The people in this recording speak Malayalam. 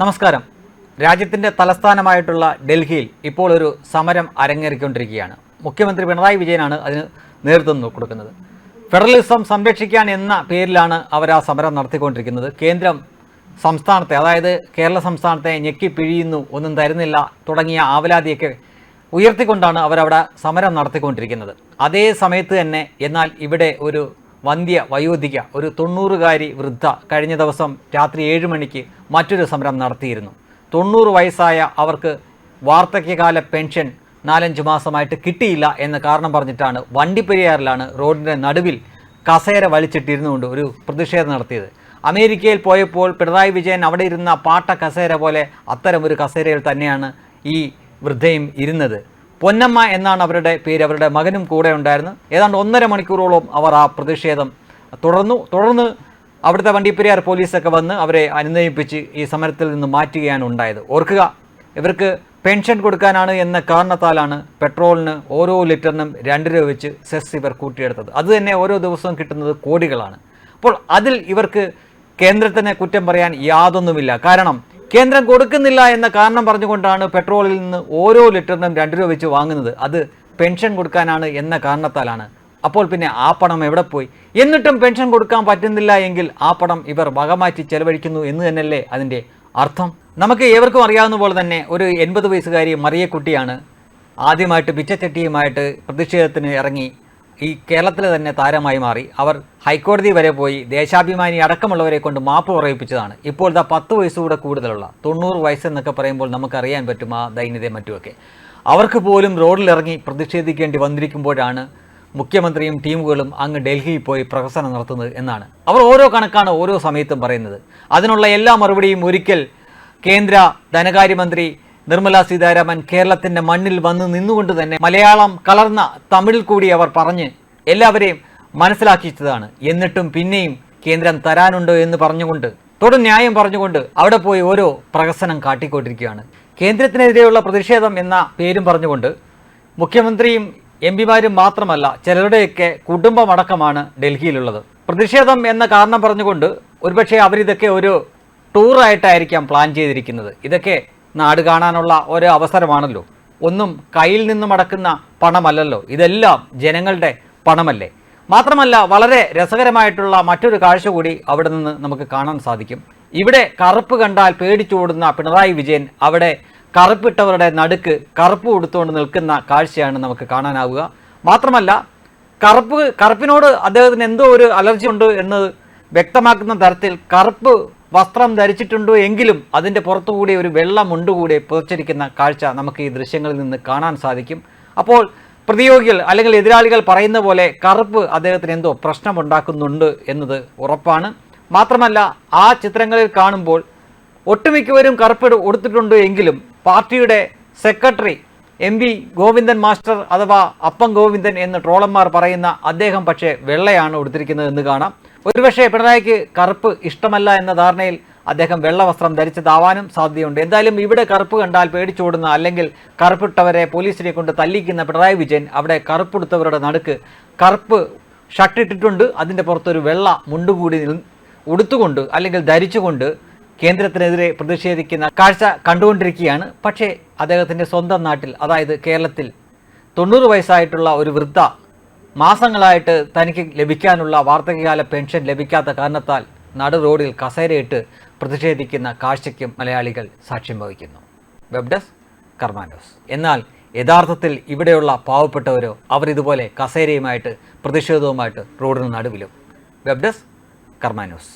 നമസ്കാരം. രാജ്യത്തിന്റെ തലസ്ഥാനമായിട്ടുള്ള ഡൽഹിയിൽ ഇപ്പോൾ ഒരു സമരം അരങ്ങേറിക്കൊണ്ടിരിക്കുകയാണ്. മുഖ്യമന്ത്രി പിണറായി വിജയനാണ് അതിന് നേതൃത്വം കൊടുക്കുന്നത്. ഫെഡറലിസം സംരക്ഷിക്കാൻ എന്ന പേരിലാണ് അവർ ആ സമരം നടത്തിക്കൊണ്ടിരിക്കുന്നത്. കേന്ദ്രം സംസ്ഥാനത്തെ അതായത് കേരള സംസ്ഥാനത്തെ ഞെക്കി പിഴിയുന്നു ഒന്നും തരുന്നില്ല തുടങ്ങിയ ആവലാതിയൊക്കെ ഉയർത്തിക്കൊണ്ടാണ് അവരവിടെ സമരം നടത്തിക്കൊണ്ടിരിക്കുന്നത്. അതേ സമയത്ത് തന്നെ എന്നാൽ ഇവിടെ ഒരു വന്ധ്യ വയോധിക ഒരു തൊണ്ണൂറുകാരി വൃദ്ധ കഴിഞ്ഞ ദിവസം രാത്രി ഏഴ് മണിക്ക് മറ്റൊരു സമരം നടത്തിയിരുന്നു. തൊണ്ണൂറ് വയസ്സായ അവർക്ക് വാർദ്ധക്യകാല പെൻഷൻ നാലഞ്ച് മാസമായിട്ട് കിട്ടിയില്ല എന്ന കാരണം പറഞ്ഞിട്ടാണ് വണ്ടിപ്പെരിയാറിലാണ് റോഡിന്റെ നടുവിൽ കസേര വലിച്ചിട്ടിരുന്നുകൊണ്ട് ഒരു പ്രതിഷേധം നടത്തിയത്. അമേരിക്കയിൽ പോയപ്പോൾ പിണറായി വിജയൻ അവിടെ ഇരുന്ന പാട്ട കസേര പോലെ അത്തരം ഒരു കസേരയിൽ തന്നെയാണ് ഈ വൃദ്ധയും ഇരുന്നത്. പൊന്നമ്മ എന്നാണ് അവരുടെ പേര്. അവരുടെ മകനും കൂടെ ഉണ്ടായിരുന്നു. ഏതാണ്ട് ഒന്നര മണിക്കൂറോളം അവർ ആ പ്രതിഷേധം തുടർന്നു. തുടർന്ന് അവിടുത്തെ വണ്ടിപ്പെരിയാർ പോലീസൊക്കെ വന്ന് അവരെ അനുനയിപ്പിച്ച് ഈ സമരത്തിൽ നിന്ന് മാറ്റുകയാണ് ഉണ്ടായത്. ഓർക്കുക ഇവർക്ക് പെൻഷൻ കൊടുക്കാനാണ് എന്ന കാരണത്താലാണ് പെട്രോളിന് ഓരോ ലിറ്ററിനും രണ്ട് രൂപ വെച്ച് സെസ് ഇവർ കൂട്ടിയെടുത്തത്. അത് തന്നെ ഓരോ ദിവസവും കിട്ടുന്നത് കോടികളാണ്. അപ്പോൾ അതിൽ ഇവർക്ക് കേന്ദ്രത്തിനെ കുറ്റം പറയാൻ യാതൊന്നുമില്ല. കാരണം കേന്ദ്രം കൊടുക്കുന്നില്ല എന്ന കാരണം പറഞ്ഞുകൊണ്ടാണ് പെട്രോളിൽ നിന്ന് ഓരോ ലിറ്ററിനും രണ്ട് രൂപ വെച്ച് വാങ്ങുന്നത്. അത് പെൻഷൻ കൊടുക്കാനാണ് എന്ന കാരണത്താലാണ്. അപ്പോൾ പിന്നെ ആ പണം എവിടെ പോയി? എന്നിട്ടും പെൻഷൻ കൊടുക്കാൻ പറ്റുന്നില്ല എങ്കിൽ ആ പണം ഇവർ വകമാറ്റി ചെലവഴിക്കുന്നു എന്ന് തന്നെയല്ലേ അതിന്റെ അർത്ഥം? നമുക്ക് ഏവർക്കും അറിയാവുന്ന പോലെ തന്നെ ഒരു എൺപത് വയസ്സുകാരി മറിയക്കുട്ടിയാണ്. ആദ്യമായിട്ട് പിച്ചച്ചട്ടിയുമായിട്ട് പ്രതിഷേധത്തിന് ഇറങ്ങി. ഈ കേരളത്തിൽ തന്നെ താരമായി മാറി. അവർ ഹൈക്കോടതി വരെ പോയി ദേശാഭിമാനി അടക്കമുള്ളവരെ കൊണ്ട് മാപ്പ് പറയിപ്പിച്ചതാണ്. ഇപ്പോൾ ഇതാ പത്ത് വയസ്സുകൂടെ കൂടുതലുള്ള തൊണ്ണൂറ് വയസ്സെന്നൊക്കെ പറയുമ്പോൾ നമുക്കറിയാൻ പറ്റും ആ ദൈന്യതയും മറ്റുമൊക്കെ. അവർക്ക് പോലും റോഡിലിറങ്ങി പ്രതിഷേധിക്കേണ്ടി വന്നിരിക്കുമ്പോഴാണ് മുഖ്യമന്ത്രിയും ടീമുകളും അങ്ങ് ഡൽഹിയിൽ പോയി പ്രഹസനം നടത്തുന്നത് എന്നാണ്. അവർ ഓരോ കണക്കാണ് ഓരോ സമയത്തും പറയുന്നത്. അതിനുള്ള എല്ലാ മറുപടിയും ഒരിക്കൽ കേന്ദ്ര ധനകാര്യമന്ത്രി നിർമ്മല സീതാരാമൻ കേരളത്തിന്റെ മണ്ണിൽ വന്ന് നിന്നുകൊണ്ട് തന്നെ മലയാളം കലർന്ന തമിഴിൽ കൂടി അവർ പറഞ്ഞ് എല്ലാവരെയും മനസ്സിലാക്കിച്ചതാണ്. എന്നിട്ടും പിന്നെയും കേന്ദ്രം തരാനുണ്ടോ എന്ന് പറഞ്ഞുകൊണ്ട് തുടർ ന്യായം പറഞ്ഞുകൊണ്ട് അവിടെ പോയി ഓരോ പ്രഹസനം കാട്ടിക്കൊണ്ടിരിക്കുകയാണ്. കേന്ദ്രത്തിനെതിരെയുള്ള പ്രതിഷേധം എന്ന പേരും പറഞ്ഞുകൊണ്ട് മുഖ്യമന്ത്രിയും എം പിമാരും മാത്രമല്ല ചിലരുടെയൊക്കെ കുടുംബമടക്കമാണ് ഡൽഹിയിലുള്ളത്. പ്രതിഷേധം എന്ന കാരണം പറഞ്ഞുകൊണ്ട് ഒരുപക്ഷെ അവരിതൊക്കെ ഒരു ടൂറായിട്ടായിരിക്കാം പ്ലാൻ ചെയ്തിരിക്കുന്നത്. ഇതൊക്കെ നാട് കാണാനുള്ള ഒരു അവസരമാണല്ലോ. ഒന്നും കയ്യിൽ നിന്നും അടക്കുന്ന പണമല്ലല്ലോ. ഇതെല്ലാം ജനങ്ങളുടെ പണമല്ലേ. മാത്രമല്ല വളരെ രസകരമായിട്ടുള്ള മറ്റൊരു കാഴ്ച കൂടി അവിടെ നിന്ന് നമുക്ക് കാണാൻ സാധിക്കും. ഇവിടെ കറുപ്പ് കണ്ടാൽ പേടിച്ചോടുന്ന പിണറായി വിജയൻ അവിടെ കറുപ്പിട്ടവരുടെ നടുക്ക് കറുപ്പ് കൊടുത്തുകൊണ്ട് നിൽക്കുന്ന കാഴ്ചയാണ് നമുക്ക് കാണാനാവുക. മാത്രമല്ല കറുപ്പ് കറുപ്പിനോട് അദ്ദേഹത്തിന് എന്തോ ഒരു അലർജി ഉണ്ട് എന്ന് വ്യക്തമാക്കുന്ന തരത്തിൽ കറുപ്പ് വസ്ത്രം ധരിച്ചിട്ടുണ്ടോ എങ്കിലും അതിന്റെ പുറത്തുകൂടി ഒരു വെള്ള മുണ്ടുകൂടി പുതച്ചിരിക്കുന്ന കാഴ്ച നമുക്ക് ഈ ദൃശ്യങ്ങളിൽ നിന്ന് കാണാൻ സാധിക്കും. അപ്പോൾ പ്രതിയോഗികൾ അല്ലെങ്കിൽ എതിരാളികൾ പറയുന്ന പോലെ കറുപ്പ് അദ്ദേഹത്തിന് എന്തോ പ്രശ്നമുണ്ടാക്കുന്നുണ്ട് എന്നത് ഉറപ്പാണ്. മാത്രമല്ല ആ ചിത്രങ്ങളിൽ കാണുമ്പോൾ ഒട്ടുമിക്കവരും കറുപ്പ് കൊടുത്തിട്ടുണ്ട് എങ്കിലും പാർട്ടിയുടെ secretary M V Govindan master അഥവാ അപ്പം ഗോവിന്ദൻ എന്ന് ട്രോളന്മാർ പറയുന്ന അദ്ദേഹം പക്ഷേ വെള്ളയാണ് ഉടുത്തിരിക്കുന്നത് എന്ന് കാണാം. ഒരുപക്ഷെ പിണറായിക്ക് കറുപ്പ് ഇഷ്ടമല്ല എന്ന ധാരണയിൽ അദ്ദേഹം വെള്ള വസ്ത്രം ധരിച്ചതാവാനും സാധ്യതയുണ്ട്. എന്തായാലും ഇവിടെ കറുപ്പ് കണ്ടാൽ പേടിച്ചോടുന്ന അല്ലെങ്കിൽ കറുപ്പിട്ടവരെ പോലീസിനെ കൊണ്ട് തല്ലിക്കുന്ന പിണറായി വിജയൻ അവിടെ കറുപ്പെടുത്തവരുടെ നടുക്ക് കറുപ്പ് ഷട്ടിട്ടിട്ടുണ്ട്. അതിന്റെ പുറത്തൊരു വെള്ള മുണ്ടുകൂടി ഉടുത്തുകൊണ്ട് അല്ലെങ്കിൽ ധരിച്ചുകൊണ്ട് കേന്ദ്രത്തിനെതിരെ പ്രതിഷേധിക്കുന്ന കാഴ്ച കണ്ടുകൊണ്ടിരിക്കുകയാണ്. പക്ഷേ അദ്ദേഹത്തിന്റെ സ്വന്തം നാട്ടിൽ അതായത് കേരളത്തിൽ തൊണ്ണൂറ് വയസ്സായിട്ടുള്ള ഒരു വൃദ്ധ മാസങ്ങളായിട്ട് തനിക്ക് ലഭിക്കാനുള്ള വാർദ്ധക്യകാല പെൻഷൻ ലഭിക്കാത്ത കാരണത്താൽ നടു റോഡിൽ കസേരയിട്ട് പ്രതിഷേധിക്കുന്ന കാഴ്ചയ്ക്കും മലയാളികൾ സാക്ഷ്യം വഹിക്കുന്നു. വെബ് ഡെസ്ക് കർമാനോസ് എന്നാൽ യഥാർത്ഥത്തിൽ ഇവിടെയുള്ള പാവപ്പെട്ടവരോ അവർ ഇതുപോലെ കസേരയുമായിട്ട് പ്രതിഷേധവുമായിട്ട് റോഡിന് നടുവിലും. Web desk കർമാനോസ്